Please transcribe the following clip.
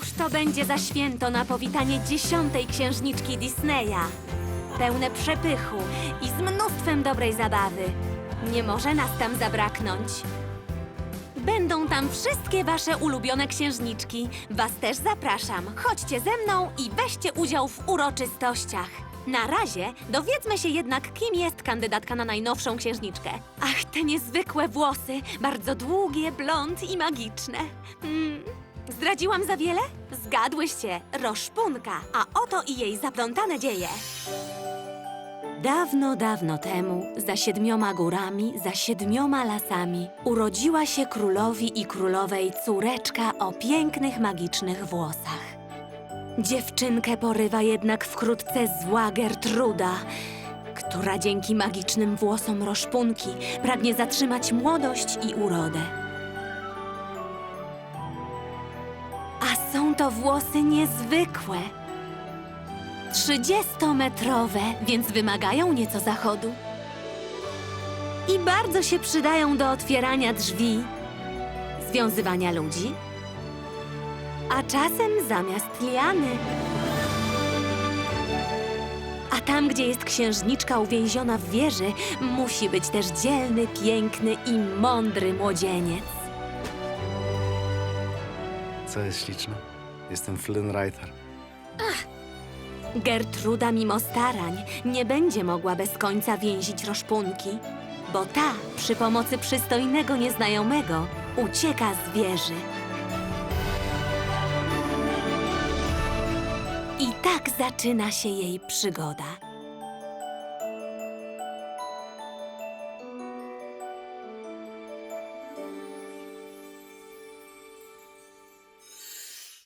Cóż to będzie za święto na powitanie dziesiątej księżniczki Disneya? Pełne przepychu i z mnóstwem dobrej zabawy. Nie może nas tam zabraknąć. Będą tam wszystkie wasze ulubione księżniczki. Was też zapraszam. Chodźcie ze mną i weźcie udział w uroczystościach. Na razie dowiedzmy się jednak, kim jest kandydatka na najnowszą księżniczkę. Ach, te niezwykłe włosy, bardzo długie, blond i magiczne. Mm, zdradziłam za wiele? Zgadłyście, Roszpunka, a oto i jej zaplątane dzieje. Dawno, dawno temu, za siedmioma górami, za siedmioma lasami, urodziła się królowi i królowej córeczka o pięknych, magicznych włosach. Dziewczynkę porywa jednak wkrótce zła Gertruda, która dzięki magicznym włosom roszpunki pragnie zatrzymać młodość i urodę. Są to włosy niezwykłe. Trzydziestometrowe, więc wymagają nieco zachodu. I bardzo się przydają do otwierania drzwi, związywania ludzi, a czasem zamiast liany. A tam, gdzie jest księżniczka uwięziona w wieży, musi być też dzielny, piękny i mądry młodzieniec. Co jest śliczne? Jestem Flynn Reiter. Gertruda, mimo starań, nie będzie mogła bez końca więzić roszpunki, bo ta przy pomocy przystojnego nieznajomego ucieka z wieży. I tak zaczyna się jej przygoda.